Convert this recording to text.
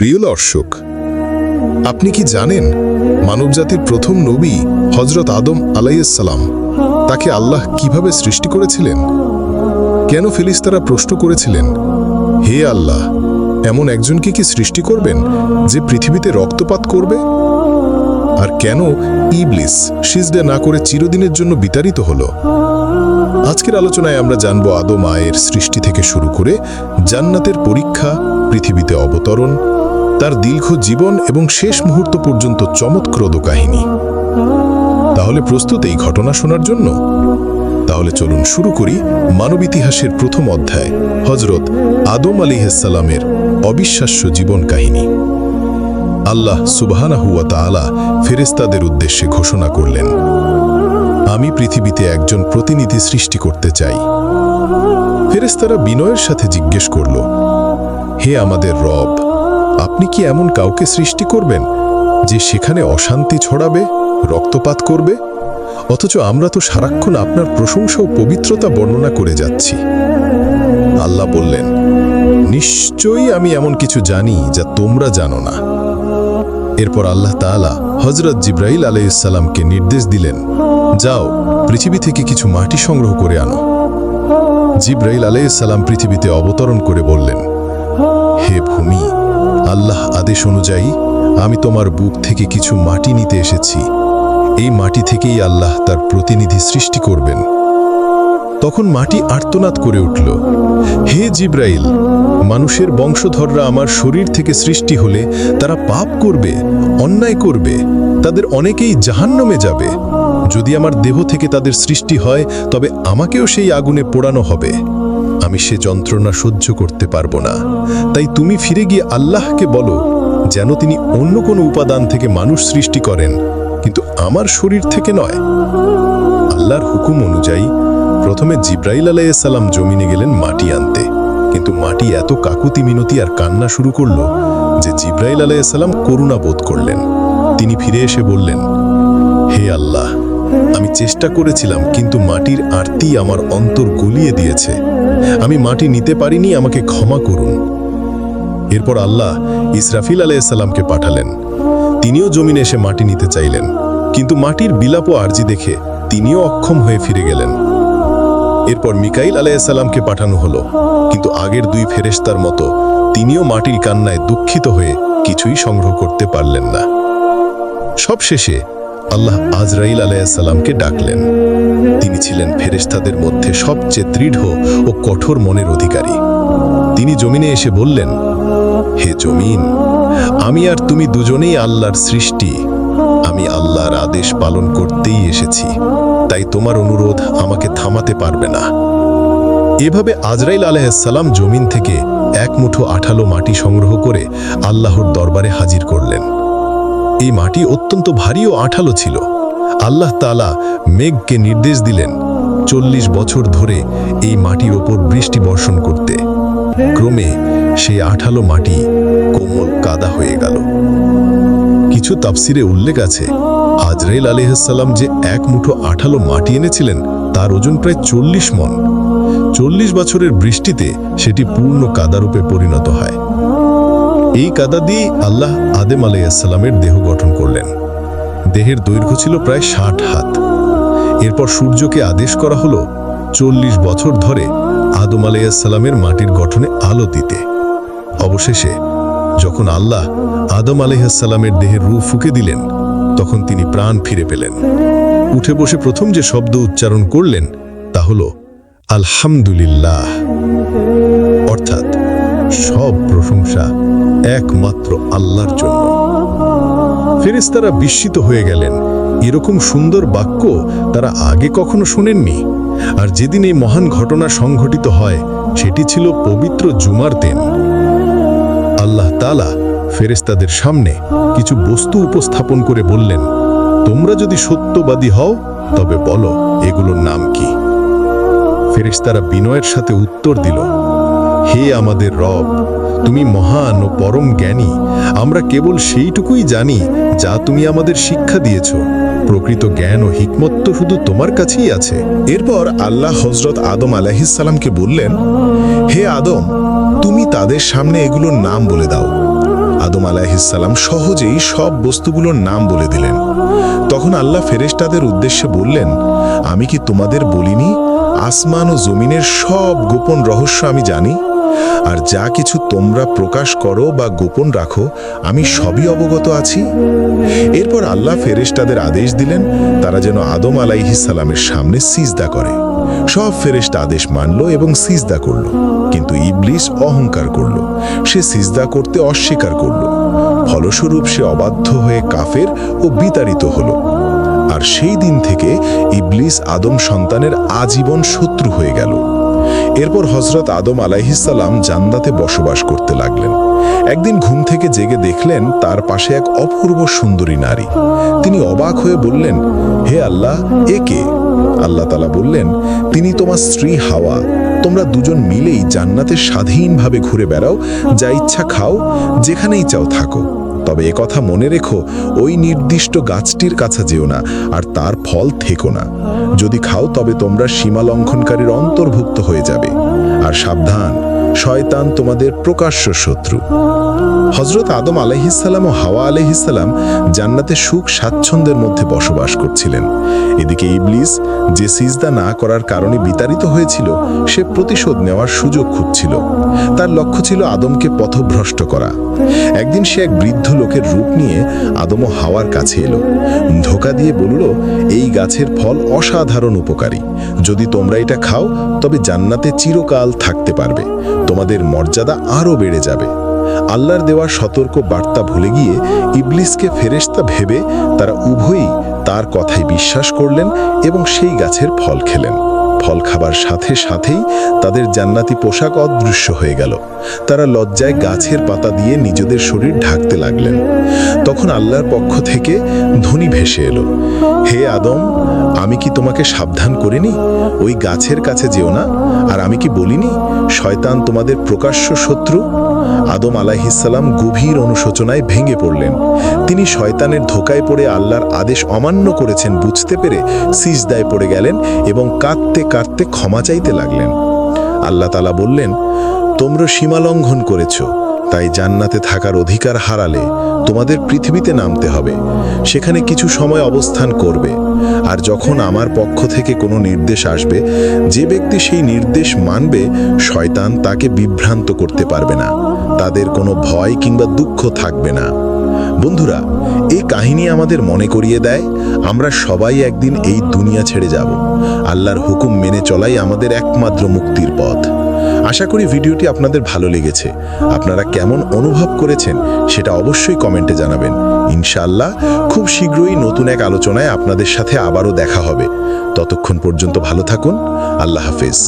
প্রিয় দর্শক, আপনি কি জানেন মানবজাতির প্রথম নবী হজরত আদম আলাইসালাম তাকে আল্লাহ কীভাবে সৃষ্টি করেছিলেন? কেন ফিলিস্তারা প্রশ্ন করেছিলেন, হে আল্লাহ, এমন একজনকে কি সৃষ্টি করবেন যে পৃথিবীতে রক্তপাত করবে? আর কেন ইবলিস সিজদা না করে চিরদিনের জন্য বিতাড়িত হল? আজকের আলোচনায় আমরা জানব আদম আয়ের সৃষ্টি থেকে শুরু করে জান্নাতের পরীক্ষা, পৃথিবীতে অবতরণ তার দীর্ঘ জীবন এবং শেষ মুহূর্ত পর্যন্ত চমৎক্রদ কাহিনী। তাহলে প্রস্তুত এই ঘটনা শোনার জন্য? তাহলে চলুন শুরু করি মানব ইতিহাসের প্রথম অধ্যায় হজরত আদম আলিহাসালামের অবিশ্বাস্য জীবন কাহিনী। আল্লাহ সুবহানাহুয়া তাআলা ফেরেস্তাদের উদ্দেশ্যে ঘোষণা করলেন, আমি পৃথিবীতে একজন প্রতিনিধি সৃষ্টি করতে চাই। ফেরেস্তারা বিনয়ের সাথে জিজ্ঞেস করল, হে আমাদের রব আপনি কি এমন কাউকে সৃষ্টি করবেন যে সেখানে অশান্তি ছড়াবে, রক্তপাত করবে? অথচ আমরা তো সারাক্ষণ আপনার প্রশংসা ও পবিত্রতা বর্ণনা করে যাচ্ছি। আল্লাহ বললেন, নিশ্চয়ই আমি এমন কিছু জানি যা তোমরা জানো না। এরপর আল্লাহ তাআলা হজরত জিব্রাইল আলাইসাল্লামকে নির্দেশ দিলেন, যাও, পৃথিবী থেকে কিছু মাটি সংগ্রহ করে আনো। জিব্রাইল আলাইসাল্লাম পৃথিবীতে অবতরণ করে বললেন, হে ভূমি আল্লাহ আদেশ অনুযায়ী আমি তোমার বুক থেকে কিছু মাটি নিতে এসেছি। এই মাটি থেকেই আল্লাহ তার প্রতিনিধি সৃষ্টি করবেন। তখন মাটি আর্তনাদ করে উঠল। হে জিব্রাইল, মানুষের বংশধররা আমার শরীর থেকে সৃষ্টি হলে তারা পাপ করবে, অন্যায় করবে, তাদের অনেকেই জাহান্নমে যাবে। যদি আমার দেহ থেকে তাদের সৃষ্টি হয়, তবে আমাকেও সেই আগুনে পোড়ানো হবে। আমি সে যন্ত্রণা সহ্য করতে পারব না। তাই তুমি ফিরে গিয়ে আল্লাহকে বলো, যেন তিনি অন্য কোনো উপাদান থেকে মানুষ সৃষ্টি করেন, কিন্তু আমার শরীর থেকে নয়। আল্লাহর হুকুম অনুযায়ী, প্রথমে জিব্রাইল আলাইসাল্লাম জমিনে গেলেন মাটি আনতে। কিন্তু মাটি এত কাকুতি মিনতি আর কান্না শুরু করল যে জিব্রাইল আলাইসাল্লাম করুণা বোধ করলেন। তিনি ফিরে এসে বললেন, হে আল্লাহ আমি চেষ্টা করেছিলাম, কিন্তু মাটির আরতি আমার অন্তর গলিয়ে দিয়েছে। আমি মাটি নিতে পারিনি, আমাকে ক্ষমা করুন। এরপর আল্লাহ ইসরাফিল আলাইসাল্লামকে পাঠালেন। তিনিও জমিনে এসে মাটি নিতে চাইলেন, কিন্তু মাটির বিলাপ ও আর্জি দেখে তিনিও অক্ষম হয়ে ফিরে গেলেন। এরপর মিকাইল আলাইসাল্লামকে পাঠানো হলো, কিন্তু আগের দুই ফেরেশতার মতো তিনিও মাটির কান্নায় দুঃখিত হয়ে কিছুই সংগ্রহ করতে পারলেন না। সবশেষে আল্লাহ আজরাইল আলাইসাল্লামকে ডাকলেন। তিনি ছিলেন ফেরেশতাদের মধ্যে সবচেয়ে দৃঢ় ও কঠোর মনের অধিকারী। তিনি জমিনে এসে বললেন, হে জমিন, আমি আর তুমি দুজনেই আল্লাহর সৃষ্টি। আমি আল্লাহর আদেশ পালন করতেই এসেছি। তাই তোমার অনুরোধ আমাকে থামাতে পারবে না। এভাবে আজরাইল আলাইসাল্লাম জমিন থেকে এক মুঠো আঠালো মাটি সংগ্রহ করে আল্লাহর দরবারে হাজির করলেন। এই মাটি অত্যন্ত ভারী ও আঠালো ছিল। আল্লাহ তালা মেঘকে নির্দেশ দিলেন চল্লিশ বছর ধরে এই মাটির ওপর বৃষ্টি বর্ষণ করতে। ক্রমে সেই আঠালো মাটি কোমল কাদা হয়ে গেল। কিছু তাফসিরে উল্লেখ আছে আজরাইল আলিহাসাল্লাম যে এক মুঠো আঠালো মাটি এনেছিলেন, তার ওজন প্রায় চল্লিশ মন। চল্লিশ বছরের বৃষ্টিতে সেটি পূর্ণ কাদারূপে পরিণত হয়। এই কাদা দিয়ে আল্লাহ আদেম আলাইসাল্লামের দেহ গঠন করলেন। দেহের দৈর্ঘ্য ছিল প্রায় ষাট হাত। এরপর সূর্যকে আদেশ করা হলো, চল্লিশ বছর ধরে আদম আলাইসাল্লামের মাটির গঠনে আলো দিতে। অবশেষে, যখন আল্লাহ আদম আলাইসাল্লামের দেহের রূপ ফুকে দিলেন, তখন তিনি প্রাণ ফিরে পেলেন। উঠে বসে প্রথম যে শব্দ উচ্চারণ করলেন, তা হল, আলহামদুলিল্লাহ। অর্থাৎ সব প্রশংসা একমাত্র আল্লাহর জন্য। ফেরেস্তারা বিস্মিত হয়ে গেলেন। এরকম সুন্দর বাক্য তারা আগে কখনো শোনেননি। আর যেদিন এই মহান ঘটনা সংঘটিত হয়, সেটি ছিল পবিত্র জুমার দিন। আল্লাহ তালা ফেরেস্তাদের সামনে কিছু বস্তু উপস্থাপন করে বললেন, তোমরা যদি সত্যবাদী হও, তবে বলো এগুলোর নাম কি? ফেরেস্তারা বিনয়ের সাথে উত্তর দিল হে আমাদের রব, তুমি মহান ও পরম জ্ঞানী। আমরা কেবল সেইটুকুই জানি, যা তুমি আমাদের শিক্ষা দিয়েছ। প্রকৃত জ্ঞান ও হিকমত তো শুধু তোমার কাছেই আছে। এরপর আল্লাহ হজরত আদম আলাহিসাল্লামকে বললেন, হে আদম, তুমি তাদের সামনে এগুলোর নাম বলে দাও। আদম আলাহিসাল্লাম সহজেই সব বস্তুগুলোর নাম বলে দিলেন। তখন আল্লাহ ফেরেশতাদের উদ্দেশ্যে বললেন, আমি কি তোমাদের বলিনি? আসমান ও জমিনের সব গোপন রহস্য আমি জানি? আর যা কিছু তোমরা প্রকাশ করো বা গোপন রাখো, আমি সবই অবগত আছি। এরপর আল্লাহ ফেরেশতাদের আদেশ দিলেন, তারা যেন আদম আলাইহিসাল্লামের সামনে সিজদা করে। সব ফেরেশতা আদেশ মানল এবং সিজদা করল, কিন্তু ইবলিস অহংকার করল। সে সিজদা করতে অস্বীকার করল। ফলস্বরূপ সে অবাধ্য হয়ে কাফের ও বিতাড়িত হল। আর সেই দিন থেকে ইবলিস আদম সন্তানের আজীবন শত্রু হয়ে গেল। এরপর হজরত আদম আলাইহিসাল্লাম জান্নাতে বসবাস করতে লাগলেন। একদিন ঘুম থেকে জেগে দেখলেন তার পাশে এক অপূর্ব সুন্দরী নারী। তিনি অবাক হয়ে বললেন, হে আল্লাহ, এ কে? আল্লাহ তালা বললেন, তিনি তোমার স্ত্রী হাওয়া। তোমরা দুজন মিলেই জান্নাতে স্বাধীনভাবে ঘুরে বেড়াও, যা ইচ্ছা খাও, যেখানেই চাও থাকো। তবে কথা মনে রেখো, ওই নির্দিষ্ট গাছটির কাছে যেও না, আর তার ফল থেকো না। যদি খাও তবে তোমরা সীমা লঙ্ঘনকারীর অন্তর্ভুক্ত হয়ে যাবে। আর সাবধান, শয়তান তোমাদের প্রকাশ্য শত্রু। হজরত আদম আলাইহিসাল্লাম ও হাওয়া আলাইহিসাল্লাম জান্নাতে সুখ স্বাচ্ছন্দ্যের মধ্যে বসবাস করছিলেন। এদিকে ইবলিস যে সিজদা না করার কারণে বিতাড়িত হয়েছিল, সে প্রতিশোধ নেওয়ার সুযোগ খুঁজছিল। তার লক্ষ্য ছিল আদমকে পথভ্রষ্ট করা। একদিন সে এক বৃদ্ধ লোকের রূপ নিয়ে আদম ও হাওয়ার কাছে এলো। ধোকা দিয়ে বলল, এই গাছের ফল অসাধারণ উপকারী। যদি তোমরা এটা খাও, তবে জান্নাতে চিরকাল থাকতে পারবে। তোমাদের মর্যাদা আরও বেড়ে যাবে। আল্লাহর দেওয়া সতর্ক বার্তা ভুলে গিয়ে ইবলিসকে ফেরেশতা ভেবে তারা উভয়ই তার কথায় বিশ্বাস করলেন এবং সেই গাছের ফল খেলেন। ফল খাবার সাথে সাথেই তাদের জান্নাতি পোশাক অদৃশ্য হয়ে গেল। তারা লজ্জায় গাছের পাতা দিয়ে নিজেদের শরীর ঢাকতে লাগলেন। তখন আল্লাহর পক্ষ থেকে ধ্বনি ভেসে এলো। হে আদম, আমি কি তোমাকে সাবধান করিনি? ওই গাছের কাছে যেও না। আর আমি কি বলিনি, শয়তান তোমাদের প্রকাশ্য শত্রু? আদম আলাহিসাল্লাম গভীর অনুশোচনায় ভেঙে পড়লেন। তিনি শয়তানের ধোকায় পড়ে আল্লাহর আদেশ অমান্য করেছেন বুঝতে পেরে সিজদায় পড়ে গেলেন এবং কাঁদতে কাঁদতে ক্ষমা চাইতে লাগলেন। আল্লাহ তালা বললেন তোমরা সীমা লঙ্ঘন করেছ, তাই জান্নাতে থাকার অধিকার হারালে তোমাদের পৃথিবীতে নামতে হবে। সেখানে কিছু সময় অবস্থান করবে, আর যখন আমার পক্ষ থেকে কোনো নির্দেশ আসবে, যে ব্যক্তি সেই নির্দেশ মানবে, শয়তান তাকে বিভ্রান্ত করতে পারবে না। তাদের কোনো ভয় কিংবা দুঃখ থাকবে না। বন্ধুরা, এই কাহিনী আমাদের মনে করিয়ে দেয়, আমরা সবাই একদিন এই দুনিয়া ছেড়ে যাব। আল্লাহর হুকুম মেনে চলাই আমাদের একমাত্র মুক্তির পথ। আশা করি ভিডিওটি আপনাদের ভালো লেগেছে। আপনারা কেমন অনুভব করেছেন সেটা অবশ্যই কমেন্টে জানাবেন। ইনশাল্লাহ খুব শীঘ্রই নতুন এক আলোচনায় আপনাদের সাথে আবারও দেখা হবে। ততক্ষণ পর্যন্ত ভালো থাকুন। আল্লাহ হাফেজ।